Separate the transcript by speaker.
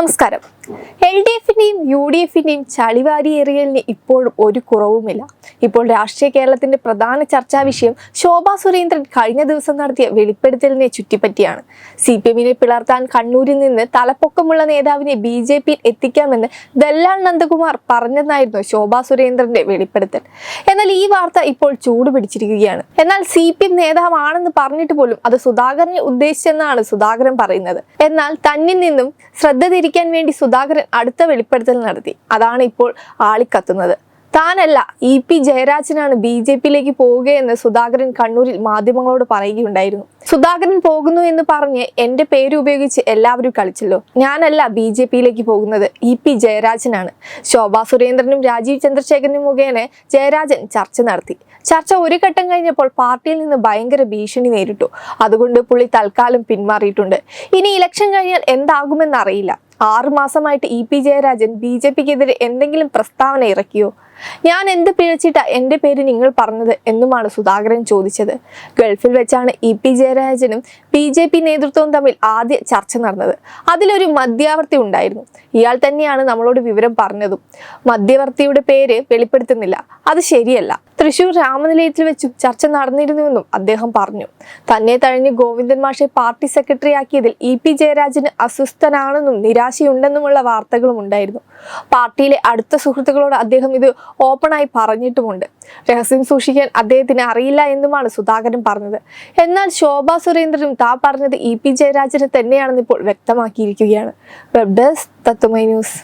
Speaker 1: നമസ്കാരം. L D എഫിന്റെയും U D എഫിന്റെയും ചളിവാരി എറിയലിന് ഇപ്പോഴും ഒരു കുറവുമില്ല. ഇപ്പോൾ രാഷ്ട്രീയ കേരളത്തിന്റെ പ്രധാന ചർച്ചാ വിഷയം ശോഭാ സുരേന്ദ്രൻ കഴിഞ്ഞ ദിവസം നടത്തിയ വെളിപ്പെടുത്തലിനെ ചുറ്റിപ്പറ്റിയാണ്. സി പി എമ്മിനെ പിളർത്താൻ കണ്ണൂരിൽ നിന്ന് തലപ്പൊക്കമുള്ള നേതാവിനെ ബി ജെ പിയിൽ എത്തിക്കാമെന്ന് ദല്ലാൽ നന്ദകുമാർ പറഞ്ഞെന്നായിരുന്നു ശോഭാ സുരേന്ദ്രന്റെ വെളിപ്പെടുത്തൽ. എന്നാൽ ഈ വാർത്ത ഇപ്പോൾ ചൂടുപിടിച്ചിരിക്കുകയാണ് എന്നാൽ സി പി എം നേതാവാണെന്ന് പറഞ്ഞിട്ട് പോലും അത് സുധാകരനെ ഉദ്ദേശിച്ചെന്നാണ് സുധാകരൻ പറയുന്നത്. എന്നാൽ തന്നിൽ നിന്നും ശ്രദ്ധ തിരിക്കാൻ വേണ്ടി സുധാകരൻ അടുത്ത വെളിപ്പെടുത്തൽ നടത്തി. അതാണ് ഇപ്പോൾ ആളിക്കത്തുന്നത് താനല്ല ഇ പി ജയരാജനാണ് ബി ജെ പിയിലേക്ക് പോവുകയെന്ന് സുധാകരൻ കണ്ണൂരിൽ മാധ്യമങ്ങളോട് പറയുകയുണ്ടായിരുന്നു. സുധാകരൻ പോകുന്നു എന്ന് പറഞ്ഞ് എന്റെ പേര് ഉപയോഗിച്ച് എല്ലാവരും കളിച്ചല്ലോ. ഞാനല്ല ബി ജെ പിയിലേക്ക് പോകുന്നത് ഇ പി ജയരാജനാണ്. ശോഭാ സുരേന്ദ്രനും രാജീവ് ചന്ദ്രശേഖരനും മുഖേന ജയരാജൻ ചർച്ച നടത്തി. ചർച്ച ഒരു ഘട്ടം കഴിഞ്ഞപ്പോൾ പാർട്ടിയിൽ നിന്ന് ഭയങ്കര ഭീഷണി നേരിട്ടു. അതുകൊണ്ട് പുള്ളി തൽക്കാലം പിന്മാറിയിട്ടുണ്ട്. ഇനി ഇലക്ഷൻ കഴിഞ്ഞാൽ എന്താകുമെന്ന് അറിയില്ല ആറു മാസമായിട്ട് E P Jayarajan B J പിക്കെതിരെ എന്തെങ്കിലും പ്രസ്താവന ഇറക്കിയോ? ഞാൻ എന്ത് പിഴച്ചിട്ടാ എന്റെ പേര് നിങ്ങൾ പറഞ്ഞത് എന്നുമാണ് സുധാകരൻ ചോദിച്ചത്. ഗൾഫിൽ വെച്ചാണ് ഇ പി ജയരാജനും ബി ജെ പി നേതൃത്വവും തമ്മിൽ ആദ്യ ചർച്ച നടന്നത്. അതിലൊരു മധ്യവർത്തി ഉണ്ടായിരുന്നു. ഇയാൾ തന്നെയാണ് നമ്മളോട് വിവരം പറഞ്ഞതും. മധ്യവർത്തിയുടെ പേര് വെളിപ്പെടുത്തുന്നില്ല. അത് ശരിയല്ല. തൃശൂർ രാമനിലയത്തിൽ വെച്ചും ചർച്ച നടന്നിരുന്നുവെന്നും അദ്ദേഹം പറഞ്ഞു. തന്നെ തഴഞ്ഞ് ഗോവിന്ദൻ മാഷെ പാർട്ടി സെക്രട്ടറി ആക്കിയതിൽ ഇ പി ജയരാജന് അസ്വസ്ഥനാണെന്നും നിരാശയുണ്ടെന്നുമുള്ള വാർത്തകളും ഉണ്ടായിരുന്നു. പാർട്ടിയിലെ അടുത്ത സുഹൃത്തുക്കളോട് അദ്ദേഹം ഇത് ഓപ്പണായി പറഞ്ഞിട്ടുമുണ്ട്. രഹസ്യം സൂക്ഷിക്കാൻ അദ്ദേഹത്തിന് അറിയില്ല എന്നുമാണ് സുധാകരൻ പറഞ്ഞത്. എന്നാൽ ശോഭാ സുരേന്ദ്രനും താ പറഞ്ഞത് ഇ പി ജയരാജന് തന്നെയാണെന്ന് ഇപ്പോൾ വ്യക്തമാക്കിയിരിക്കുകയാണ്. Web desk Tatwamayi news